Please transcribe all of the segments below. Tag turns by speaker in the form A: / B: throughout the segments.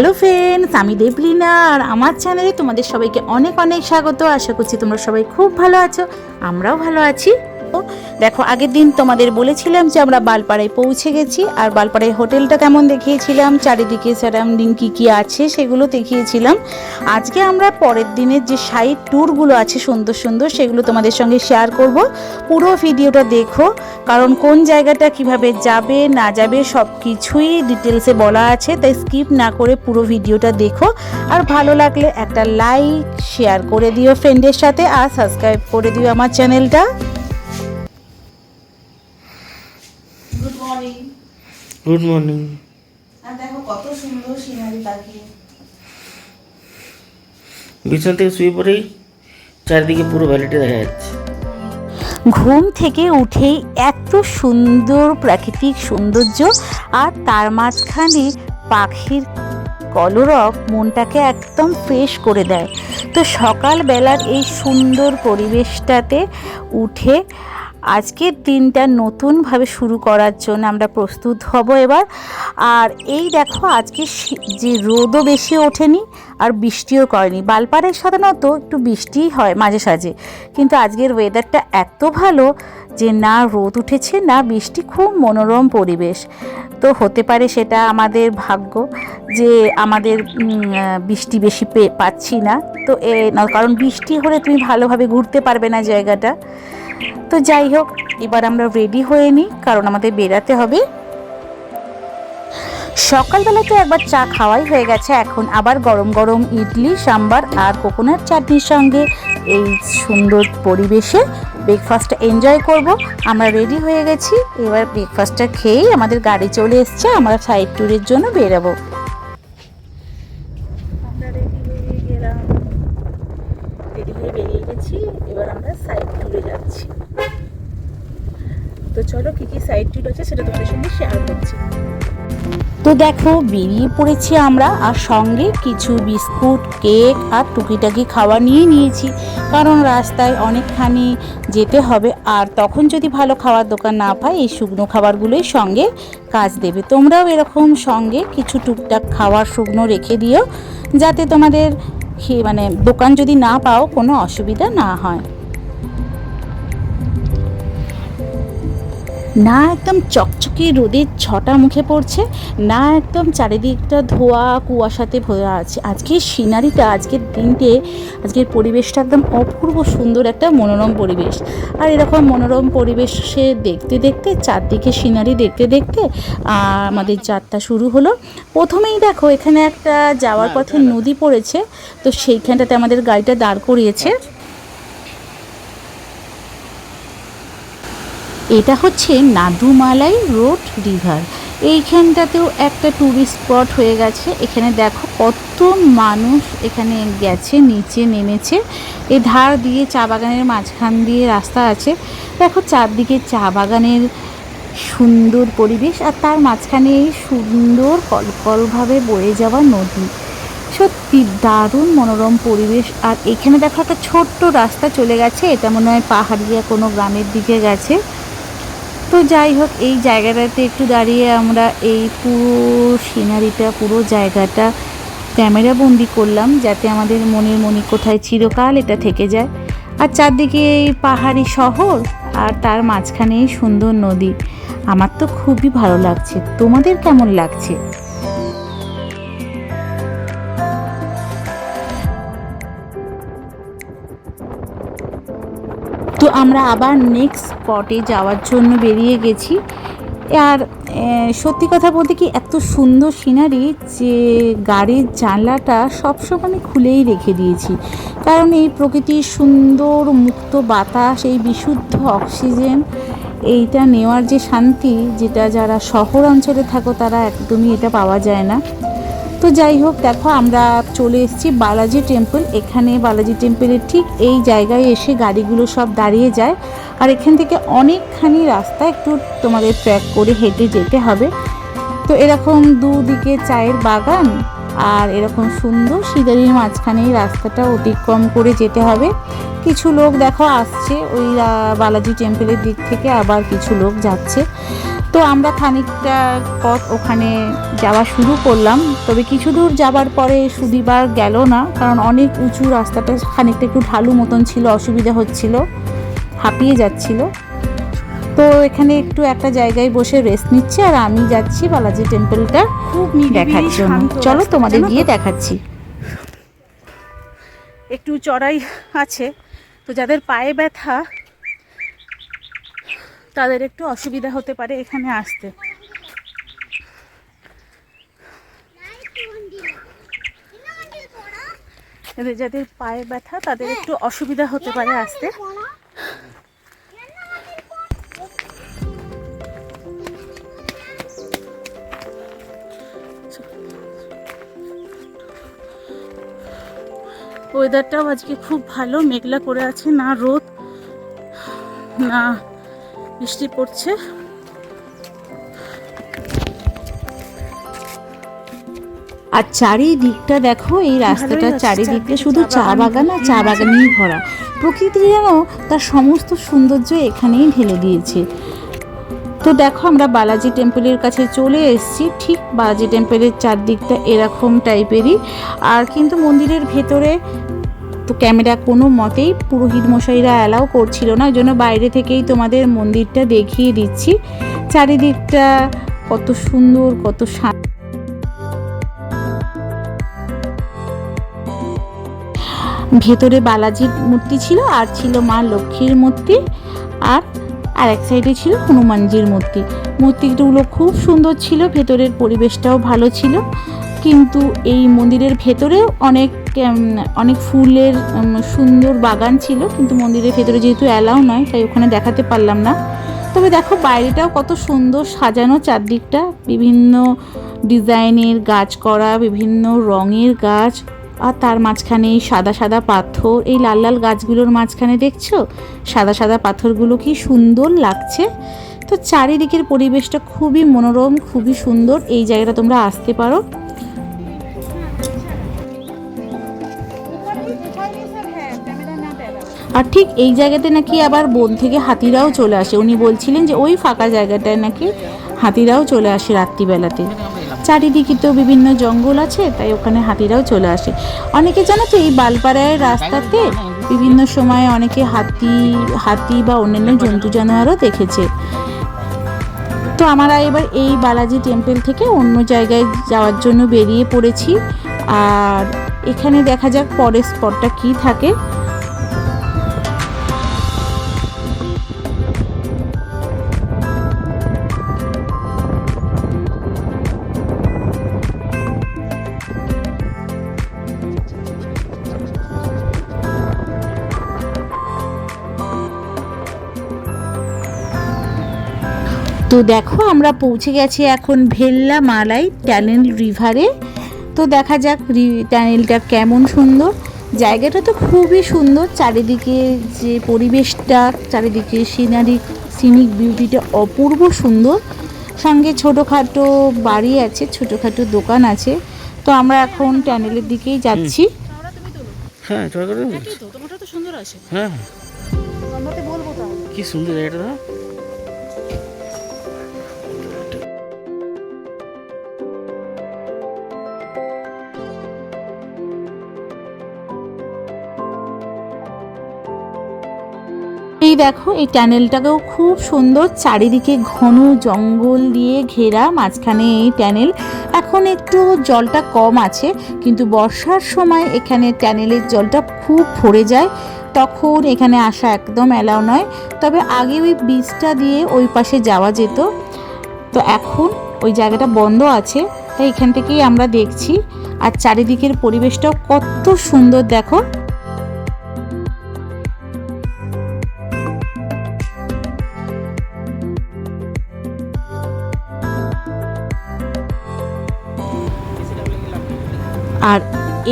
A: Hello friends আমি দেবলিনা আর আমার চ্যানেলে তোমাদের সবাইকে অনেক অনেক স্বাগত। আশা করছি তোমরা সবাই খুব ভালো আছো, আমরাও ভালো আছি। দেখো, আগের দিন তোমাদের বলেছিলাম যে আমরা বালপাড়ায় পৌঁছে গেছি, আর বালপাড়ায় হোটেলটা কেমন দেখিয়েছিলাম? চারিদিকে সারাউন্ডিং কী কী আছে সেগুলো দেখিয়েছিলাম। আজকে আমরা পরের দিনের যে সাইড ট্যুরগুলো আছে সুন্দর সুন্দর, সেগুলো তোমাদের সঙ্গে শেয়ার করব। পুরো ভিডিওটা দেখো, কারণ কোন জায়গাটা কীভাবে যাবে, না যাবে সব কিছুই ডিটেলসে বলা আছে, তাই স্কিপ না করে পুরো ভিডিওটা দেখো। আর ভালো লাগলে একটা লাইক শেয়ার করে দিও ফ্রেন্ডের সাথে, আর সাবস্ক্রাইব করে দিও আমার চ্যানেলটা গুড মর্নিং আর দেখো কত সুন্দর সিনারি তাকিয়ে
B: বিছানা থেকে শুয়ে পড়েই চারিদিকে পুরো ভ্যালিটি দেখা যাচ্ছে।
A: ঘুম থেকে উঠেই এত সুন্দর প্রাকৃতিক সৌন্দর্য আর তার মাঝখানে পাখির কলরব মনটাকে একদম ফ্রেশ করে দেয়। তো সকালবেলার এই সুন্দর পরিবেশটাতে উঠে আজকের দিনটা নতুনভাবে শুরু করার জন্য আমরা প্রস্তুত হব এবার। আর এই দেখো, আজকে যে রোদও বেশি ওঠেনি আর বৃষ্টিও করেনি। বালপাড়ায় সাধারণত একটু বৃষ্টিই হয় মাঝে সাঝে। কিন্তু আজকের ওয়েদারটা এত ভালো যে না রোদ উঠেছে, না বৃষ্টি, খুব মনোরম পরিবেশ। তো হতে পারে সেটা আমাদের ভাগ্য যে আমাদের বৃষ্টি বেশি পাচ্ছি না। তো এ, কারণ বৃষ্টি হলে তুমি ভালোভাবে ঘুরতে পারবে না জায়গাটা। তো যাই হোক, এবার আমরা রেডি হয়ে নিই, কারণ আমাদের বেরাতে হবে। সকালবেলা তো একবার চা খাওয়াই হয়ে গেছে, এখন আবার গরম গরম ইডলি, সাম্বার আর কোকোনাট চাটনির সঙ্গে এই সুন্দর পরিবেশে ব্রেকফাস্টটা এনজয় করব। আমরা রেডি হয়ে গেছি, এবার ব্রেকফাস্টটা খেয়েই আমাদের গাড়ি চলে এসছে, আমরা সাইড ট্যুরের জন্য বেরাবো। দেখো, বেরিয়ে পড়েছি আমরা আর সঙ্গে কিছু বিস্কুট, কেক আর টুকিটাকি খাওয়া নিয়ে নিয়েছি। কারণ রাস্তায় অনেকখানি যেতে হবে। আর তখন যদি ভালো খাওয়ার দোকান না পাই, এই শুকনো খাবারগুলোই সঙ্গে কাজ দেবে। তোমরাও এরকম সঙ্গে কিছু টুকটাক খাওয়ার শুকনো রেখে দিও, যাতে তোমাদের মানে দোকান যদি না পাও, কোনো অসুবিধা না হয়। না একদম চকচকে রোদের ছটা মুখে পড়ছে না একদম চারিদিকটা ধোয়া কুয়াশাতে ভরা আছে। আজকের সিনারিটা আজকের দিনটে আজকের পরিবেশটা একদম অপূর্ব সুন্দর একটা মনোরম পরিবেশ। আর এরকম মনোরম পরিবেশে দেখতে দেখতে চারদিকে সিনারি দেখতে দেখতে আমাদের যাত্রা শুরু হলো। প্রথমেই দেখো এখানে একটা যাওয়ার পথে নদী পড়েছে তো সেইখানটাতে আমাদের গাড়িটা দাঁড় করিয়েছে। এটা হচ্ছে নাদুমালাই রোড রিভার। এইখানটাতেও একটা ট্যুরিস্ট স্পট হয়ে গেছে। এখানে দেখো কত মানুষ এখানে গেছে, নিচে নেমেছে। এই ধার দিয়ে চা বাগানের মাঝখান দিয়ে রাস্তা আছে। দেখো চারদিকে চা বাগানের সুন্দর পরিবেশ আর তার মাঝখানে এই সুন্দর কলকলভাবে বয়ে যাওয়া নদী। সত্যি দারুণ মনোরম পরিবেশ। আর এখানে দেখো একটা ছোট্ট রাস্তা চলে গেছে। এটা মনে হয় পাহাড়িয়া কোনো গ্রামের দিকে গেছে। তো যাই হোক, এই জায়গাটাতে একটু দাঁড়িয়ে আমরা এই পুরো সিনারিটা পুরো জায়গাটা ক্যামেরা বন্দি করলাম যাতে আমাদের মনের মনি কোথায় চিরকাল এটা থেকে যায়। আর চারদিকে এই পাহাড়ি শহর আর তার মাঝখানে সুন্দর নদী। আমার তো খুবই ভালো লাগছে। তোমাদের কেমন লাগছে? আমরা আবার নেক্সট স্পটে যাওয়ার জন্য বেরিয়ে গেছি। আর সত্যি কথা বলতে কি এত সুন্দর সিনারি যে গাড়ির জানলাটা সবসময় আমি খুলেই রেখে দিয়েছি। কারণ এই প্রকৃতির সুন্দর মুক্ত বাতাস, এই বিশুদ্ধ অক্সিজেন এইটা নেওয়ার যে শান্তি, যেটা যারা শহর অঞ্চলে থাকো তারা একদমই এটা পাওয়া যায় না। তো যাই হোক, দেখো আমরা চলে এসেছি বালাজি টেম্পল। এখানে বালাজি টেম্পলের ঠিক এই জায়গায় এসে গাড়িগুলো সব দাঁড়িয়ে যায়। আর এখান থেকে অনেকখানি রাস্তা একটু তোমাদের ট্র্যাক করে হেঁটে যেতে হবে। তো এরকম দুদিকে চায়ের বাগান আর এরকম সুন্দর সিদারির মাঝখানে রাস্তাটা অতিক্রম করে যেতে হবে। কিছু লোক দেখো আসছে, ওই বালাজি টেম্পলের দিক থেকে আবার কিছু লোক যাচ্ছে। তো আমরা খানিকটা পথ ওখানে যাওয়া শুরু করলাম। তবে কিছু দূর যাবার পরে সুদিবার গেল না কারণ অনেক উঁচু রাস্তাটা খানিকটা একটু ঢালু মতন ছিল অসুবিধা হচ্ছিল হাঁপিয়ে যাচ্ছিল। তো এখানে একটু একটা জায়গায় বসে রেস্ট নিচ্ছে আর আমি যাচ্ছি বালাজি টেম্পলটা
C: খুব
A: দেখার জন্য। চলো তোমাদের গিয়ে দেখাচ্ছি।
C: একটু চড়াই আছে। তো যাদের পায়ে ব্যথা তাদের একটু অসুবিধা হতে পারে এখানে আসতে। যাদের যাদের পায়ে ব্যথা, তাদের একটু অসুবিধা হতে পারে আসতে। ওয়েদারটাও আজকে খুব ভালো, মেঘলা করে আছে, না রোদ, না বৃষ্টি পড়ছে।
A: আর চারিদিকটা দেখো এই রাস্তাটার চারিদিকটা শুধু
C: চা বাগান।
A: আর চা। বাগানেই ভরা। প্রকৃতি যেন তার সমস্ত সৌন্দর্য এখানেই ঢেলে দিয়েছে। তো দেখো আমরা বালাজি টেম্পলের কাছে চলে এসেছি। ঠিক বালাজি টেম্পলের চারদিকটা এরকম টাইপেরই আর কিন্তু মন্দিরের ভেতরে তো ক্যামেরা কোনো মতেই পুরোহিত মশাইরা অ্যালাউ করছিল না ওই জন্য বাইরে থেকেই তোমাদের মন্দিরটা দেখিয়ে দিচ্ছি। চারিদিকটা কত সুন্দর, কত শা ভেতরে বালাজির মূর্তি ছিল, আর ছিল মা লক্ষ্মীর মূর্তি, আর আর এক সাইডে ছিল হনুমানজির মূর্তি। মূর্তিগুলো খুব সুন্দর ছিল, ভেতরের পরিবেশটাও ভালো ছিল, কিন্তু এই মন্দিরের ভেতরেও অনেক অনেক ফুলের সুন্দর বাগান ছিল, কিন্তু মন্দিরের ভেতরে যেহেতু অ্যালাউ নয়, তাই ওখানে দেখাতে পারলাম না। তবে দেখো, বাইরেটাও কত সুন্দর সাজানো চারদিকটা, বিভিন্ন ডিজাইনের গাছ করা, বিভিন্ন রঙের গাছ, আর তার মাঝখানে এই সাদা সাদা পাথর, এই লাল লাল গাছগুলোর মাঝখানে দেখছ? সাদা সাদা পাথরগুলো কি সুন্দর লাগছে। তো চারিদিকের পরিবেশটা খুবই মনোরম, খুবই সুন্দর, এই জায়গাটা তোমরা আসতে পারো। আর ঠিক এই জায়গাতে নাকি আবার বন থেকে হাতিরাও চলে আসে। উনি বলছিলেন যে ওই ফাঁকা জায়গাটায় নাকি হাতিরাও চলে আসে রাত্রিবেলাতে। চারিদিকে তো বিভিন্ন জঙ্গল আছে, তাই ওখানে হাতিরাও চলে আসে। অনেকে জানো তো এই বালপাড়ায় রাস্তাতে বিভিন্ন সময় অনেকে হাতি হাতি বা অন্যান্য জন্তু জানোয়ারও দেখেছে। তো আমরা এবার এই বালাজি টেম্পল থেকে অন্য জায়গায় যাওয়ার জন্য বেরিয়ে পড়েছি। আর এখানে দেখা যাক পরের স্পটটা কী থাকে। দেখো আমরা পৌঁছে গেছি এখন ভেল্লা মালাই ট্যানেল রিভারে। তো দেখা যাক রি- ট্যানেলটা কেমন সুন্দর। জায়গাটা তো খুবই সুন্দর চারিদিকে যে পরিবেশটা চারিদিকে সিনারি সিনিক বিউটিটা অপূর্ব সুন্দর। সঙ্গে ছোটোখাটো বাড়ি আছে ছোটোখাটো দোকান আছে। তো আমরা এখন ট্যানেলের দিকেই যাচ্ছি।
B: হ্যাঁ
C: তো সুন্দর আছে।
B: হ্যাঁ। কি সুন্দর জায়গাটা
A: দেখো, এই ট্যানেলটাকেও খুব সুন্দর চারিদিকে ঘন জঙ্গল দিয়ে ঘেরা মাঝখানে এই ট্যানেল। এখন একটু জলটা কম আছে, কিন্তু বর্ষার সময় এখানে ট্যানেলের জলটা খুব ভরে যায়। তখন এখানে আসা একদম অ্যালাউ নয়। তবে আগে ওই বীজটা দিয়ে ওই পাশে যাওয়া যেত। তো এখন ওই জায়গাটা বন্ধ আছে, তাই এখান থেকেই আমরা দেখছি। আর চারিদিকের পরিবেশটাও কত সুন্দর দেখো।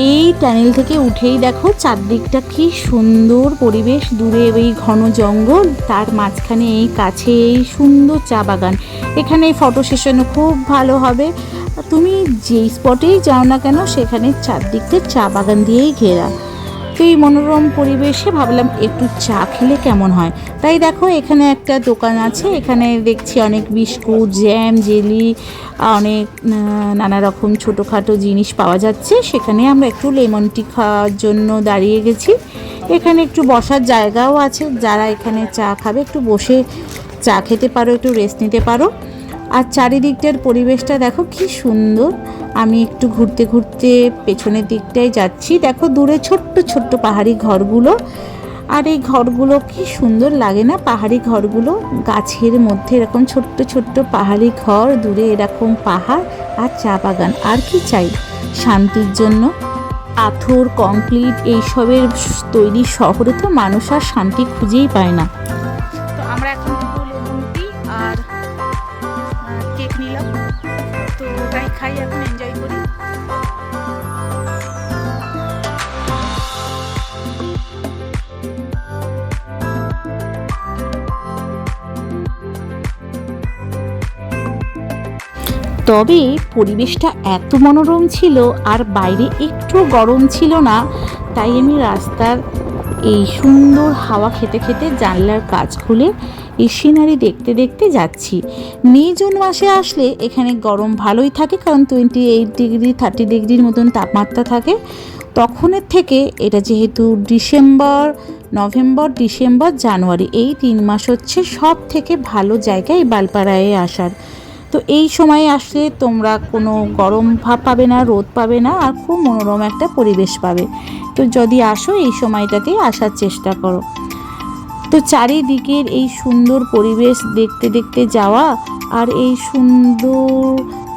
A: এই টানেল থেকে উঠেই দেখো চারদিকটা কি সুন্দর পরিবেশ। দূরে এই ঘন জঙ্গল, তার মাঝখানে এই কাছে এই সুন্দর চা বাগান। এখানে ফটো সেশনও খুব ভালো হবে। তুমি যেই স্পটেই যাও না কেন, সেখানে চারদিকটা চা বাগান দিয়েই ঘেরা। তো এই মনোরম পরিবেশে ভাবলাম, একটু চা খেলে কেমন হয়? তাই দেখো, এখানে একটা দোকান আছে, এখানে দেখছি অনেক বিস্কুট, জ্যাম, জেলি অনেক নানা রকম ছোটোখাটো জিনিস পাওয়া যাচ্ছে। সেখানে আমরা একটু লেমন টি খাওয়ার জন্য দাঁড়িয়ে গেছি। এখানে একটু বসার জায়গাও আছে, যারা এখানে চা খাবে, একটু বসে চা খেতে পারো, একটু রেস্ট নিতে পারো। আর চারিদিকটার পরিবেশটা দেখো, কি সুন্দর! আমি একটু ঘুরতে ঘুরতে পেছনের দিকটায় যাচ্ছি। দেখো দূরে ছোট্ট ছোট্ট পাহাড়ি ঘরগুলো। আর এই ঘরগুলো কি সুন্দর লাগে না? পাহাড়ি ঘরগুলো গাছের মধ্যে এরকম ছোট্ট ছোট্ট পাহাড়ি ঘর, দূরে এরকম পাহাড় আর চা বাগান। আর কি চাই শান্তির জন্য? পাথর, কংক্রিট, এইসবের তৈরি শহরে তো মানুষ আর শান্তি খুঁজেই পায় না। তবে পরিবেশটা এত মনোরম ছিল আর বাইরে একটু গরম ছিল না, তাই আমি রাস্তার এই সুন্দর হাওয়া খেতে খেতে জানলার কাজ খুলে এই সিনারি দেখতে দেখতে যাচ্ছি। মে, জুন মাসে আসলে এখানে গরম ভালোই থাকে কারণ টোয়েন্টি এইট ডিগ্রি থার্টি ডিগ্রির মতন তাপমাত্রা থাকে। তখনের থেকে এটা যেহেতু ডিসেম্বর, নভেম্বর, ডিসেম্বর, জানুয়ারি, এই তিন মাস হচ্ছে সব থেকে ভালো জায়গায় বালপাড়ায় আসার। তো এই সময়ে আসলে তোমরা কোনো গরম ভাব পাবে না, রোদ পাবে না আর খুব মনোরম একটা পরিবেশ পাবে। তো যদি আসো এই সময়টাতে আসার চেষ্টা করো। তো চারিদিকের এই সুন্দর পরিবেশ দেখতে দেখতে যাওয়া আর এই সুন্দর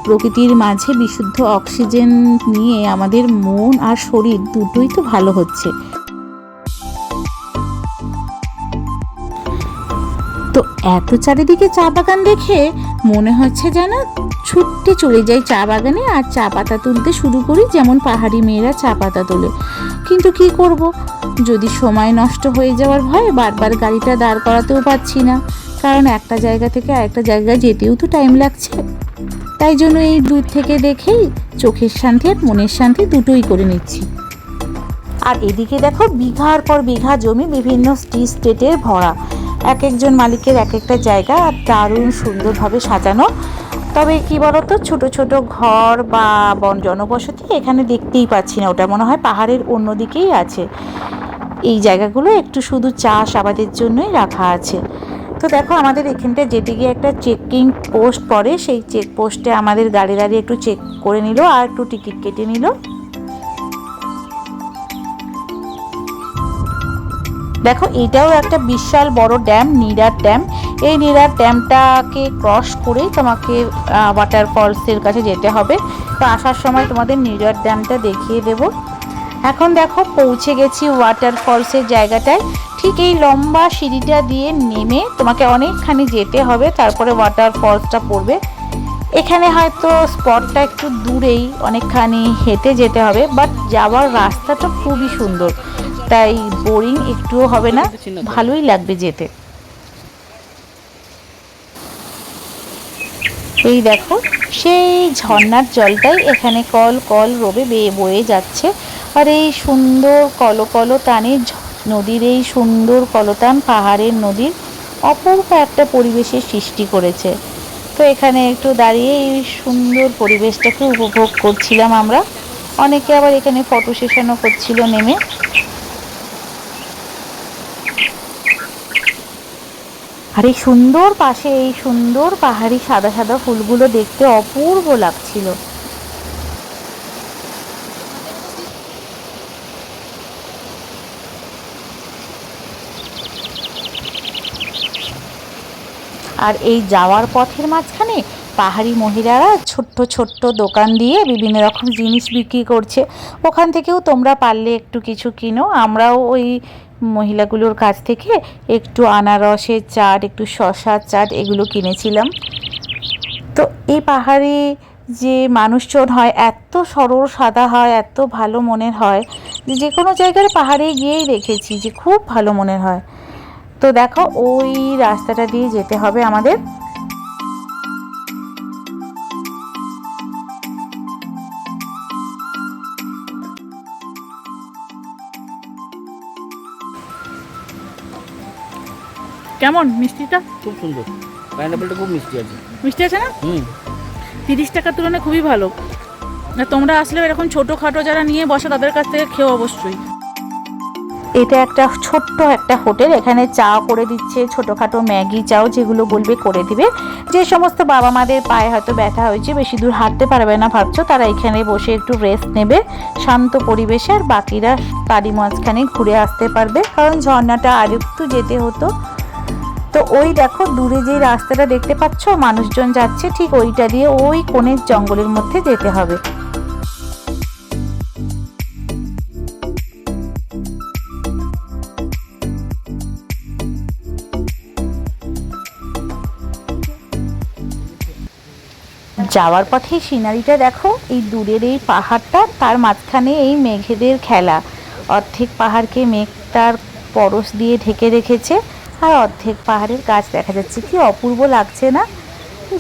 A: প্রকৃতির মাঝে বিশুদ্ধ অক্সিজেন নিয়ে আমাদের মন আর শরীর দুটোই তো ভালো হচ্ছে। তো এত চারিদিকে চা বাগান দেখে মনে হচ্ছে যেন ছুটতে চলে যাই চা বাগানে আর চা পাতা তুলতে শুরু করি যেমন পাহাড়ি মেয়েরা চা পাতা তোলে। কিন্তু কি করব? যদি সময় নষ্ট হয়ে যাওয়ার ভয়ে, বারবার গাড়িটা দাঁড় করাতেও পারছি না। কারণ একটা জায়গা থেকে আরেকটা জায়গায় যেতেও তো টাইম লাগছে। তাই জন্য এই দূর থেকে দেখেই চোখের শান্তি আর মনের শান্তি দুটোই করে নিচ্ছি। আর এদিকে দেখো বিঘার পর বিঘা জমি বিভিন্ন টি স্টেটের ভরা। এক একজন মালিকের এক একটা জায়গা আর দারুণ সুন্দরভাবে সাজানো। তবে কি বলতো, ছোট ছোট ঘর বা বন জনবসতি এখানে দেখতেই পাচ্ছি না। ওটা মনে হয় পাহাড়ের অন্য দিকেই আছে। এই জায়গাগুলো একটু শুধু চাষ আবাদের জন্যই রাখা আছে। তো দেখো, আমাদের এখানটা যেতে গিয়ে একটা চেকিং পোস্ট পড়ে। সেই চেক পোস্টে আমাদের গাড়ি দাঁড়িয়ে একটু চেক করে নিল আর একটু টিকিট কেটে নিল। দেখো, এটাও একটা বিশাল বড় ড্যাম নিরার ড্যাম এই নিরার ড্যামটাকে ক্রস করেই তোমাকে ওয়াটারফলসের কাছে যেতে হবে। তো আসার সময় তোমাদের নিরার ড্যামটা দেখিয়ে দেব। এখন দেখো, পৌঁছে গেছি ওয়াটারফলসের জায়গাটায়। ঠিক এই লম্বা সিঁড়িটা দিয়ে নেমে তোমাকে অনেকখানি যেতে হবে, তারপরে ওয়াটারফলসটা পড়বে। এখানে হয়তো স্পটটা একটু দূরেই অনেকখানি হেঁটে যেতে হবে বাট যাওয়ার রাস্তাটা খুবই সুন্দর। তাই বোরিং একটুও হবে না। ভালোই লাগবে যেতে। এই দেখো সেই ঝর্ণার জলটাই এখানে কল কল রবে বেয়ে বয়ে যাচ্ছে। আর এই সুন্দর কলকল টানে নদীর এই সুন্দর কলতান পাহাড়ের নদীর অপূর্ব একটা পরিবেশের সৃষ্টি করেছে। তো এখানে একটু দাঁড়িয়ে এই সুন্দর পরিবেশটাকে উপভোগ করছিলাম আমরা। অনেকে আবার এখানে ফটো সেশনও করছিল নেমে। আর এই সুন্দর পাশে, এই সুন্দর পাহাড়ি সাদা সাদা ফুলগুলো দেখতে অপূর্ব লাগছিল। আর এই যাওয়ার পথের মাঝখানে পাহাড়ি মহিলারা ছোট্ট ছোট্ট দোকান দিয়ে বিভিন্ন রকম জিনিস বিক্রি করছে। ওখান থেকেও তোমরা পারলে একটু কিছু কিনো। আমরাও ওই মহিলাগুলোর কাছ থেকে একটু আনারসের চাট, একটু শশার চাট এগুলো কিনেছিলাম। তো এই পাহাড়ে যে মানুষজন হয়, এত সরল সাদা হয়, এত ভালো মনের হয় যে যে কোনো জায়গার পাহাড়ে গিয়েই দেখেছি যে খুব ভালো মনের হয়। তো দেখো, ওই রাস্তাটা দিয়ে যেতে হবে আমাদের।
C: কেমন? মিষ্টিটা?
B: খুব সুন্দর। পাইনাপেলটা খুব মিষ্টি আছে।
C: মিষ্টি আছে না?
B: হুম।
C: তিরিশ টাকার তুলনায় খুবই ভালো। আর তোমরা আসলে এরকম ছোটোখাটো যারা নিয়ে বসে তাদের কাছ থেকে খেয়ে অবশ্যই।
A: এটা একটা ছোট্ট একটা হোটেল। এখানে চা করে দিচ্ছে ছোটোখাটো ম্যাগি চাও যেগুলো বলবে করে দিবে। যে সমস্ত বাবা মাদের পায়ে হয়তো ব্যথা হয়েছে বেশি দূর হাঁটতে পারবে না ভাবছ তারা এখানে বসে একটু রেস্ট নেবে। শান্ত পরিবেশে আর বাকিরা তারই মাঝখানে ঘুরে আসতে পারবে। কারণ ঝর্ণাটা আর একটু যেতে হতো। তো ওই দেখো দূরে যে রাস্তাটা দেখতে পাচ্ছ, মানুষজন যাচ্ছে ঠিক ওইটা দিয়ে ওই কোণের জঙ্গলের মধ্যে যেতে হবে। যাওয়ার পথে সিনারিটা দেখো, এই দূরের এই পাহাড়টা, তার মাঝখানে এই মেঘেদের খেলা। অর্ধেক পাহাড়কে মেঘ তার পরশ দিয়ে ঢেকে রেখেছে। আর অর্ধেক পাহাড়ের গাছ দেখা যাচ্ছে কি অপূর্ব লাগছে না?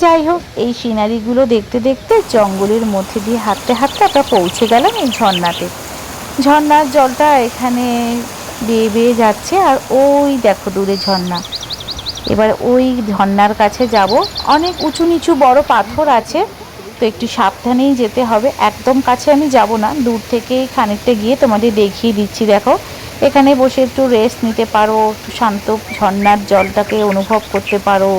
A: যাই হোক, এই সিনারিগুলো দেখতে দেখতে জঙ্গলের মধ্যে দিয়ে হাঁটতে হাঁটতে আমরা পৌঁছে গেলাম এই ঝর্ণাতে। ঝর্ণার জলটা এখানে বেয়ে বেয়ে যাচ্ছে আর ওই দেখো দূরে ঝর্ণা। এবার ওই ঝর্ণার কাছে যাব। অনেক উঁচু নিচু বড় পাথর আছে, তো একটু সাবধানেই যেতে হবে। একদম কাছে আমি যাব না, দূর থেকেই খানিকটা গিয়ে তোমাদের দেখিয়ে দিচ্ছি, দেখো। এখানে বসে একটু রেস্ট নিতে পারো, একটু শান্ত ঝর্নার জলটাকে অনুভব করতে পারো।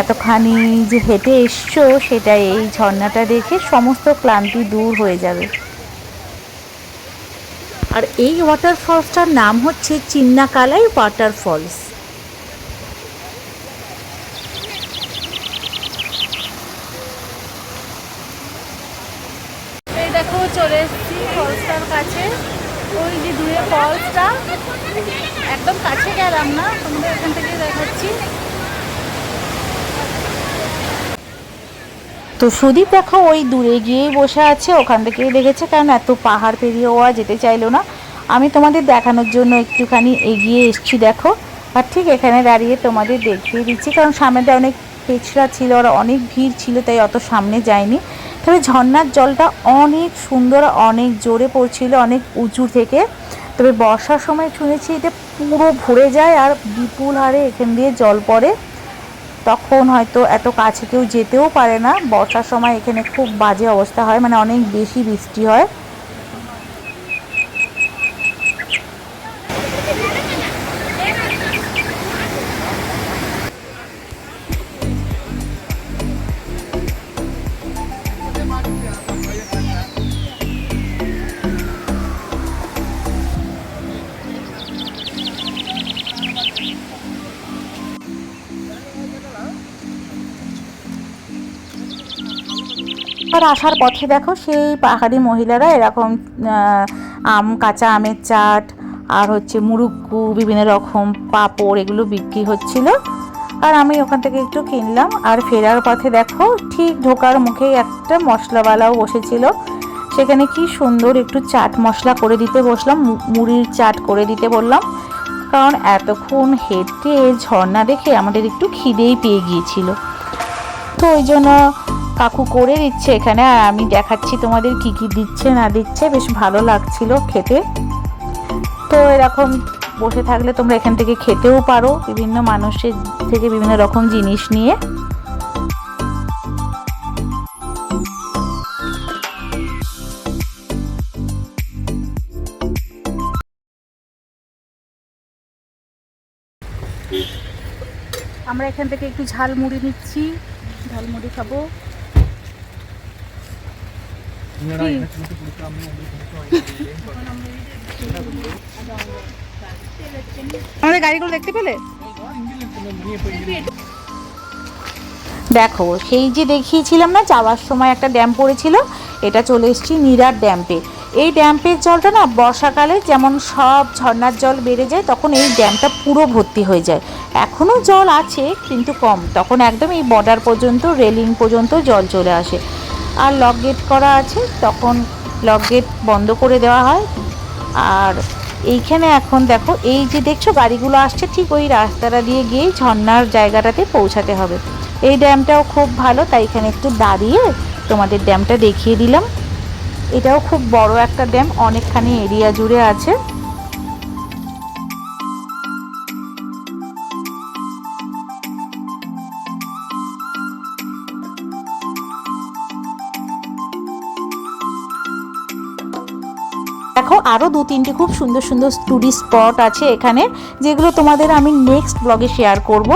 A: এতখানি যে হেঁটে এসছো, সেটা এই ঝর্ণাটা দেখে সমস্ত ক্লান্তি দূর হয়ে যাবে। আর এই ওয়াটারফলসটার নাম হচ্ছে চিন্নাকালাই ওয়াটারফলস
C: এই দেখো চলে এসেছি ফলসটার কাছে ওই যে দূরে ফলসটা একদম কাছে গেলাম না তোমাদের এখান থেকে দেখাচ্ছি
A: তো সুদীপ দেখো, ওই দূরে গিয়েই বসে আছে, ওখান থেকেই দেখেছে, কারণ এত পাহাড় পেরিয়ে ও আর যেতে চাইলো না। আমি তোমাদের দেখানোর জন্য একটুখানি এগিয়ে এসছি, দেখো। আর ঠিক এখানে দাঁড়িয়ে তোমাদের দেখিয়ে দিচ্ছি, কারণ সামনেটা অনেক পেছড়া ছিল আর অনেক ভিড় ছিল, তাই অত সামনে যায়নি তবে ঝর্নার জলটা অনেক সুন্দর, অনেক জোরে পড়ছিল, অনেক উঁচু থেকে। তবে বর্ষার সময় শুনেছি এটা পুরো ভরে যায় আর বিপুল হারে এখান দিয়ে জল পড়ে। তখন হয়তো এত কাছে কেউ যেতেও পারে না। বর্ষার সময় এখানে খুব বাজে অবস্থা হয় মানে অনেক বেশি বৃষ্টি হয়। আর আসার পথে দেখো সেই পাহাড়ি মহিলারা এরকম আম, কাঁচা আমের চাট আর হচ্ছে মুরুক্কু বিভিন্ন রকম পাঁপড় এগুলো বিক্রি হচ্ছিল। আর আমি ওখান থেকে একটু কিনলাম। আর ফেরার পথে দেখো ঠিক ঢোকার মুখে একটা মশলাওয়ালাও বসেছিল। সেখানে কি সুন্দর একটু চাট মশলা করে দিতে বসলাম মুড়ির চাট করে দিতে বললাম। কারণ এতক্ষণ হেঁটে ঝর্ণা দেখে আমাদের একটু খিদেই পেয়ে গিয়েছিল। তো ওই জন্য কাকু করে দিচ্ছে এখানে, আর আমি দেখাচ্ছি তোমাদের কি কি দিচ্ছে, না দিচ্ছে। বেশ ভালো লাগছিল খেতে। তো এরকম বসে থাকলে তোমরা এখান থেকে খেতেও পারো বিভিন্ন মানুষের থেকে বিভিন্ন রকম জিনিস নিয়ে।
C: আমরা এখান থেকে একটু ঝালমুড়ি নিচ্ছি। ঝালমুড়ি খাব। আমাদের গাড়িগুলো দেখতে পেলে?
A: দেখো, সেই যে দেখিয়েছিলাম না, যাওয়ার সময় একটা ড্যাম পড়েছিল, এটা চলে এসেছি নিরার ড্যাম্পে এই ড্যাম্পের জলটা না, বর্ষাকালে যেমন সব ঝর্ণার জল বেড়ে যায়, তখন এই ড্যামটা পুরো ভর্তি হয়ে যায়। এখনও জল আছে, কিন্তু কম। তখন একদম এই বর্ডার পর্যন্ত রেলিং পর্যন্ত জল চলে আসে। আর লক গেট করা আছে, তখন লক গেট বন্ধ করে দেওয়া হয়। আর এইখানে এখন দেখো, এই যে দেখছ, গাড়িগুলো আসছে ঠিক ওই রাস্তাটা দিয়ে গিয়েই ঝর্ণার জায়গাটাতে পৌঁছাতে হবে। এই ড্যামটাও খুব ভালো, তাই এখানে একটু দাঁড়িয়ে তোমাদের ড্যামটা দেখিয়ে দিলাম। এটাও খুব বড় একটা ড্যাম, অনেকখানি এরিয়া জুড়ে আছে। আরও দু, তিনটে খুব সুন্দর সুন্দর টুরিস্ট স্পট আছে এখানে, যেগুলো তোমাদের আমি নেক্সট ব্লগে শেয়ার করব।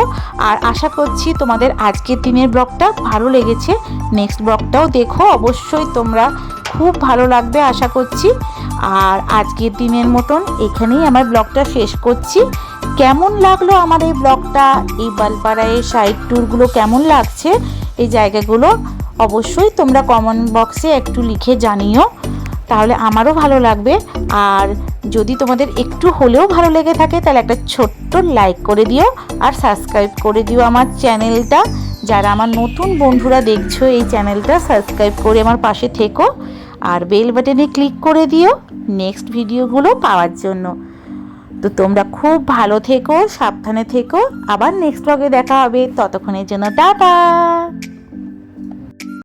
A: আর আশা করছি তোমাদের আজকের দিনের ব্লগটা ভালো লেগেছে। নেক্সট ব্লগটাও দেখো, অবশ্যই তোমরা খুব ভালো লাগবে, আশা করছি। আর আজকের দিনের মতন এখানেই আমার ব্লগটা শেষ করছি। কেমন লাগল আমার এই ব্লগটা এই বালপাড়ায় সাইড ট্যুরগুলো কেমন লাগছে? এই জায়গাগুলো অবশ্যই তোমরা কমেন্ট বক্সে একটু লিখে জানিও। তাহলে আমারও ভালো লাগবে। আর যদি তোমাদের একটু হলেও ভালো লেগে থাকে, তাহলে একটা ছোট্ট লাইক করে দিও আর সাবস্ক্রাইব করে দিও আমার চ্যানেলটা যারা আমার নতুন বন্ধুরা দেখছ, এই চ্যানেলটা সাবস্ক্রাইব করে আমার পাশে থেকো। আর বেল বাটনে ক্লিক করে দিও নেক্সট ভিডিওগুলো পাওয়ার জন্য। তো তোমরা খুব ভালো থেকো, সাবধানে থেকো। আবার নেক্সট ব্লগে দেখা হবে। ততক্ষণের জন্য টাটা!